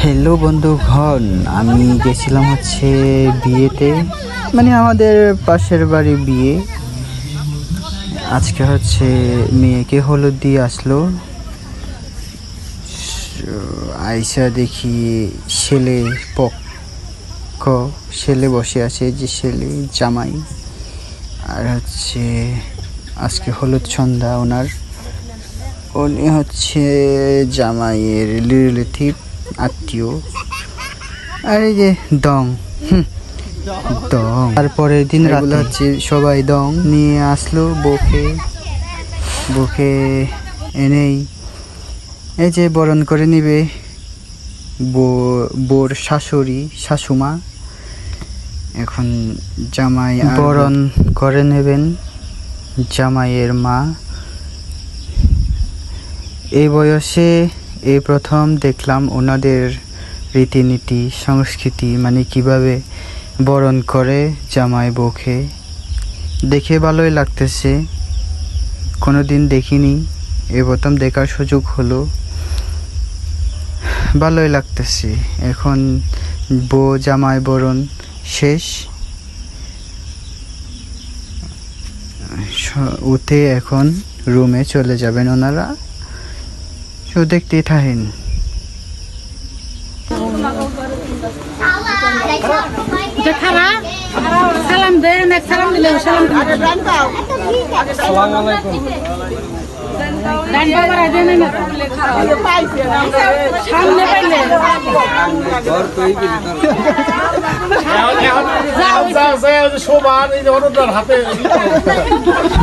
Hello বন্ধুগণ আমি গেছিলাম হচ্ছে বিয়েতে। মানে আমাদের পাশের বাড়ি বিয়ে। আজকে হচ্ছে মেয়েকে হলুদ দিয়ে আসলো। আইসা দেখি ছেলে পক্ষ, ছেলে বসে আছে যে ছেলে জামাই। আর হচ্ছে আজকে হলুদ সন্ধ্যা ওনার। উনি হচ্ছে জামাইয়ের রিলেটিভ আত্মীয়। আর এই যে দং দং। তারপরের দিন রাত হচ্ছে সবাই দং নিয়ে আসলো বউকে। বউকে এনেই এই যে বরণ করে নিবে বোর শাশুড়ি শাশুমা। এখন জামাই বরণ করে নেবেন। জামাইয়ের মা। এই বয়সে এই প্রথম দেখলাম ওনাদের রীতিনীতি, সংস্কৃতি মানে কীভাবে বরণ করে জামাই বউকে। দেখে ভালোই লাগতেছে। কোনো দিন দেখিনি এই প্রথম দেখার সুযোগ হলো। ভালোই লাগতেছে। এখন বউ জামাই বরণ শেষ স- উঠে এখন রুমে চলে যাবেন ওনারা। তো দেখতেই থাকেন সালাম দেন এক সালাম দিলে সালাম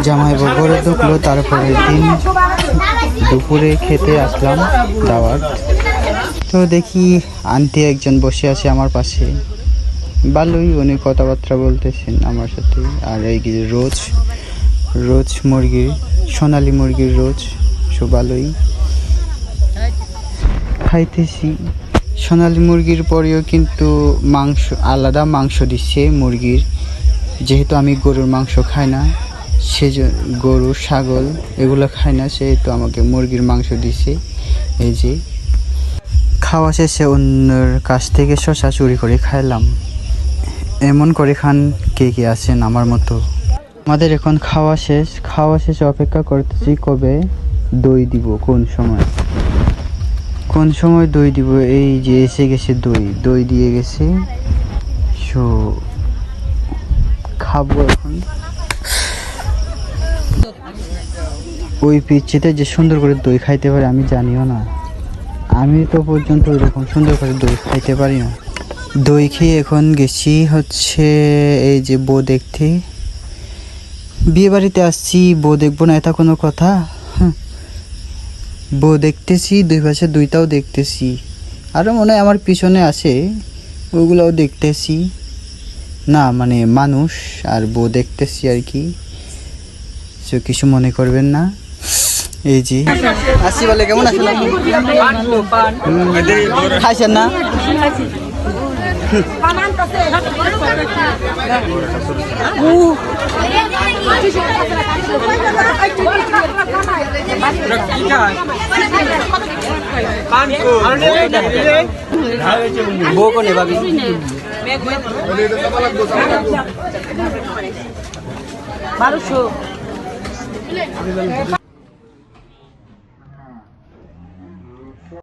জামাই বগরে ঢুকলো তারপরে দিন দুপুরে খেতে আসলাম দাওয়াত। তো দেখি আন্টি একজন বসে আছে আমার পাশে। ভালোই উনি কথাবার্তা বলতেছেন আমার সাথে। আর এই রোজ রোজ মুরগির, সোনালি মুরগির রোজ। সো খাইতেছি। সোনালি মুরগির পরেও কিন্তু মাংস, আলাদা মাংস দিচ্ছে মুরগির। যেহেতু আমি গরুর মাংস খাই না সেজন্য গরু, ছাগল এগুলো খাই না, সেহেতু আমাকে মুরগির মাংস দিছে। এই যে, খাওয়া শেষে অন্যের কাছ থেকে শশা চুরি করে খাইলাম। এমন করে খান কে কে আছেন আমার মতো। আমাদের এখন খাওয়া শেষ। খাওয়া শেষে অপেক্ষা করতেছি কবে? দই দিব কোন সময়? কোন সময় দই দিব? এই যে এসে গেছে দই। দই দিয়ে গেছে। সো, খাব এখন। ওই পিচ্ছিতে যে সুন্দর করে দই খাইতে পারে, আমি জানিও না। আমি তো পর্যন্ত ওইরকম সুন্দর করে দই খাইতে পারি না। দই খেয়ে এখন গেছি হচ্ছে এই যে বউ দেখতে। বিয়ে বাড়িতে আসছি, বউ দেখব না, এটা কোনো কথা? হুম। বউ দেখতেছি দুই পাশে দুইটাও দেখতেছি। আরও মনে হয় আমার পিছনে আছে ওগুলোও দেখতেছি। না মানে মানুষ আর বউ দেখতেছি আর কি। সে কিছু মনে করবেন না। এই যে। আসি বলে কেমন আছেন খাইছেন না? বউ কোনে বারোশো।